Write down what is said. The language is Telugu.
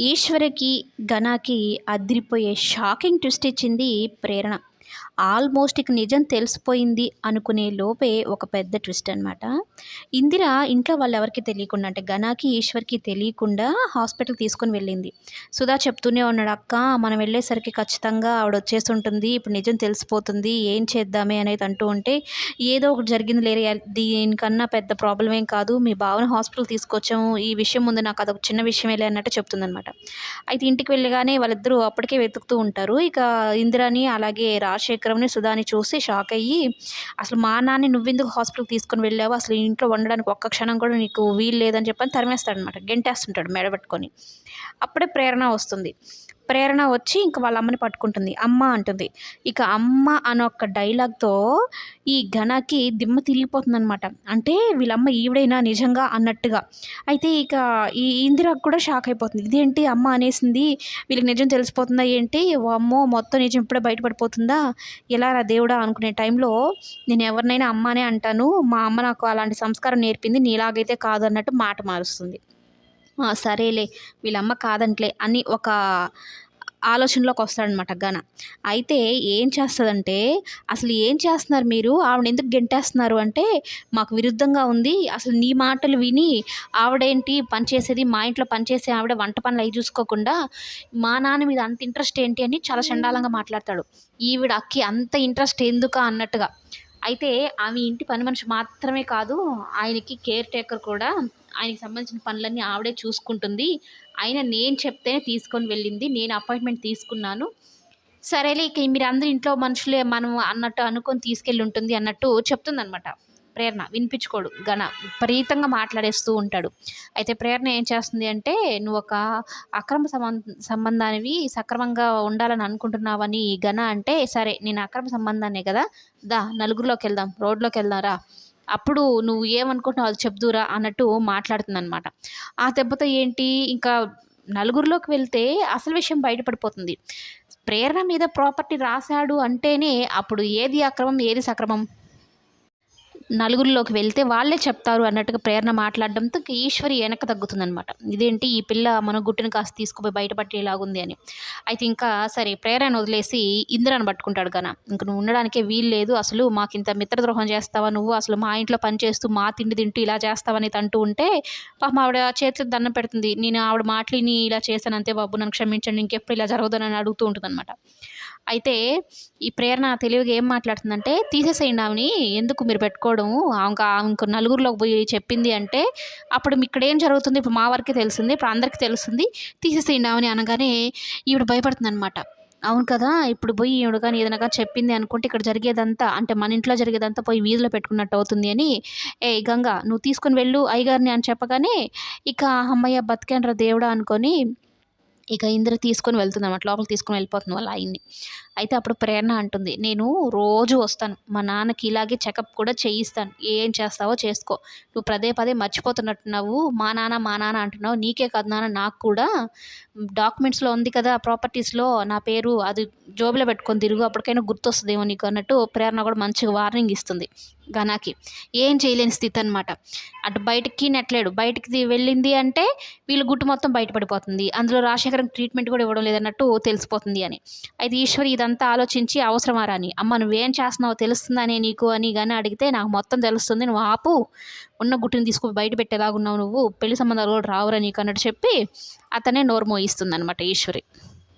ఈశ్వరికి ఘనాకి అదిరిపోయే షాకింగ్ ట్విస్ట్ ఇచ్చింది ప్రేరణ. ఆల్మోస్ట్ ఇక నిజం తెలిసిపోయింది అనుకునే లోపే ఒక పెద్ద ట్విస్ట్ అనమాట ఇందిర ఇంట్లో వాళ్ళు ఎవరికి తెలియకుండా అంటే ఘనాకి ఈశ్వర్కి తెలియకుండా హాస్పిటల్ తీసుకొని వెళ్ళింది. సుధా చెప్తూనే ఉన్నాడు అక్క మనం వెళ్ళేసరికి ఖచ్చితంగా ఆవిడ వచ్చేసి ఉంటుంది ఇప్పుడు నిజం తెలిసిపోతుంది ఏం చేద్దామే అనేది అంటూ ఉంటే ఏదో ఒకటి జరిగింది లేరే దీనికన్నా పెద్ద ప్రాబ్లం ఏం కాదు మీ బావని హాస్పిటల్ తీసుకొచ్చాము ఈ విషయం ముందు నాకు అదొక చిన్న విషయమేలే అన్నట్టు చెప్తుందనమాట అయితే ఇంటికి వెళ్ళగానే వాళ్ళిద్దరూ అప్పటికే వెతుకుతూ ఉంటారు. ఇక ఇందిరాని అలాగే రాజశేఖరంని సుధాని చూసి షాక్ అయ్యి అసలు మా నాన్న నువ్వెందుకు హాస్పిటల్ తీసుకొని వెళ్ళావు? అసలు ఇంట్లో ఉండడానికి ఒక్క క్షణం కూడా నీకు వీలు లేదని చెప్పని తరిమేస్తాడనమాట గెంటేస్తుంటాడు మెడబెట్టుకొని అప్పుడే ప్రేరణ వస్తుంది. ప్రేరణ వచ్చి ఇంక వాళ్ళ అమ్మని పట్టుకుంటుంది. అమ్మ అంటుంది. ఇక అమ్మ అనే ఒక డైలాగ్తో ఈ ఘనకి దిమ్మ తిరిగిపోతుంది అనమాట అంటే వీళ్ళమ్మ ఈవిడైనా నిజంగా అన్నట్టుగా. అయితే ఇక ఈ ఇందిరాకు కూడా షాక్ అయిపోతుంది. ఇదేంటి అమ్మ అనేసింది వీళ్ళకి నిజం తెలిసిపోతుందా ఏంటి? అమ్మో మొత్తం నిజం ఇప్పుడే బయటపడిపోతుందా? ఎలా రా దేవుడా అనుకునే టైంలో నేను ఎవరినైనా అమ్మనే అంటాను. మా అమ్మ నాకు అలాంటి సంస్కారం నేర్పింది. నీలాగైతే కాదు అన్నట్టు మాట మారుస్తుంది. సరేలే వీళ్ళమ్మ కాదంట్లే అని ఒక ఆలోచనలోకి వస్తాడనమాట గన అయితే ఏం చేస్తుందంటే అసలు ఏం చేస్తున్నారు మీరు? ఆవిడ ఎందుకు గెంటేస్తున్నారు అంటే మాకు విరుద్ధంగా ఉంది. అసలు నీ మాటలు విని ఆవిడేంటి పనిచేసేది మా ఇంట్లో పనిచేసే ఆవిడ వంట పనులు అవి చూసుకోకుండా మా నాన్న మీద అంత ఇంట్రెస్ట్ ఏంటి అని చాలా చండాలంగా మాట్లాడతాడు. ఈవిడ అక్కి అంత ఇంట్రెస్ట్ ఎందుకా అన్నట్టుగా. అయితే ఆమె ఇంటి పని మనిషి మాత్రమే కాదు ఆయనకి కేర్ టేకర్ కూడా ఆయనకి సంబంధించిన పనులన్నీ ఆవిడే చూసుకుంటుంది. ఆయన నేను చెప్తేనే తీసుకొని వెళ్ళింది. నేను అపాయింట్మెంట్ తీసుకున్నాను. సరేలే ఇక మీరు ఇంట్లో మనుషులే మనం అన్నట్టు అనుకొని తీసుకెళ్ళి ఉంటుంది అన్నట్టు చెప్తుందనమాట ప్రేరణ వినిపించుకోడు ఘన విపరీతంగా మాట్లాడేస్తూ ఉంటాడు. అయితే ప్రేరణ ఏం చేస్తుంది అంటే నువ్వు ఒక అక్రమ సంబంధ సంబంధానివి సక్రమంగా ఉండాలని అనుకుంటున్నావని ఘన అంటే సరే నేను అక్రమ సంబంధాన్నే కదా దా నలుగురిలోకి వెళ్దాం రోడ్లోకి వెళ్దారా అప్పుడు నువ్వు ఏమనుకుంటున్నావు అది చెప్దురా అన్నట్టు మాట్లాడుతుందనమాట ఆ దెబ్బతో ఏంటి? ఇంకా నలుగురిలోకి వెళ్తే అసలు విషయం బయటపడిపోతుంది. ప్రేరణ మీద ప్రాపర్టీ రాశాడు అంటేనే అప్పుడు ఏది అక్రమం ఏది సక్రమం? నలుగురిలోకి వెళ్తే వాళ్ళే చెప్తారు అన్నట్టుగా ప్రేరణ మాట్లాడడంతో ఈశ్వరి వెనక తగ్గుతుందనమాట ఇదేంటి ఈ పిల్ల మన గుట్టుని కాస్త తీసుకుపోయి బయటపట్టేలాగుంది అని. అయితే ఇంకా సరే ప్రేరణ వదిలేసి ఇందిరాని పట్టుకుంటాడు గన. ఇంక నువ్వు ఉండడానికే వీలు లేదు అసలు మాకు ఇంత మిత్రద్రోహం చేస్తావా నువ్వు? అసలు మా ఇంట్లో పని చేస్తూ మా తిండి తింటూ ఇలా చేస్తావని తంటూ ఉంటే పాపం ఆవిడ చేతి దండం పెడుతుంది. నేను ఆవిడ మాటలిని ఇలా చేశాను అంతే బాబు నన్ను క్షమించండి ఇంకెప్పుడు ఇలా జరగదని అడుగుతూ ఉంటుంది అనమాట అయితే ఈ ప్రేరణ తెలివిగా ఏం మాట్లాడుతుందంటే తీసేసేయండి ఆమెని ఎందుకు మీరు పెట్టుకోవడం? ఇంకా ఆమెకు నలుగురిలోకి పోయి చెప్పింది అంటే అప్పుడు ఇక్కడ ఏం జరుగుతుంది? ఇప్పుడు మా వరకే తెలిసింది ఇప్పుడు అందరికీ తెలుస్తుంది తీసేసేయండి ఆమెని అనగానే ఈవిడ భయపడుతుంది అనమాట అవును కదా ఇప్పుడు పోయి ఈవిడ కానీ ఏదైనా చెప్పింది అనుకుంటే ఇక్కడ జరిగేదంతా అంటే మన ఇంట్లో జరిగేదంతా పోయి వీధిలో పెట్టుకున్నట్టు అవుతుంది అని ఏ గంగ నువ్వు తీసుకొని వెళ్ళు అయ్యగారిని అని చెప్పగానే ఇక అమ్మయ్య బతికేనరా దేవుడా అనుకొని ఇక ఇంద్ర తీసుకొని వెళ్తుంది అనమాట లోపలికి తీసుకొని వెళ్ళిపోతుంది వాళ్ళ ఆయన్ని. అయితే అప్పుడు ప్రేరణ అంటుంది నేను రోజు వస్తాను. మా నాన్నకి ఇలాగే చెకప్ కూడా చేయిస్తాను. ఏం చేస్తావో చేసుకో. నువ్వు పదే పదే మర్చిపోతున్నట్టున్నావు మా నాన్న మా నాన్న అంటున్నావు. నీకే కాదు నాన్న నాకు కూడా డాక్యుమెంట్స్లో ఉంది కదా ప్రాపర్టీస్లో నా పేరు అది జోబులో పెట్టుకొని తిరుగు. అప్పటికైనా గుర్తొస్తుందేమో నీకు అన్నట్టు ప్రేరణ కూడా మంచిగా వార్నింగ్ ఇస్తుంది. ఘనాకి ఏం చేయలేని స్థితి అనమాట అటు బయటికి నెట్టలేడు. బయటికి వెళ్ళింది అంటే వీళ్ళు గుట్టు మొత్తం బయటపడిపోతుంది. అందులో రాజశేఖరం ట్రీట్మెంట్ కూడా ఇవ్వడం లేదన్నట్టు తెలిసిపోతుంది అని. అయితే ఈశ్వరి ఇదంతా ఆలోచించి అవసరమా రాని అమ్మ నువ్వేం చేస్తున్నావో తెలుస్తుందనే నీకు అని కానీ అడిగితే నాకు మొత్తం తెలుస్తుంది. నువ్వు ఆపు. ఉన్న గుట్టుని తీసుకుని బయట పెట్టేలాగున్నావు నువ్వు. పెళ్ళి సంబంధాలు కూడా రావురా నీకు అన్నట్టు చెప్పి అతనే నోరు మోయిస్తుంది అనమాట ఈశ్వరి.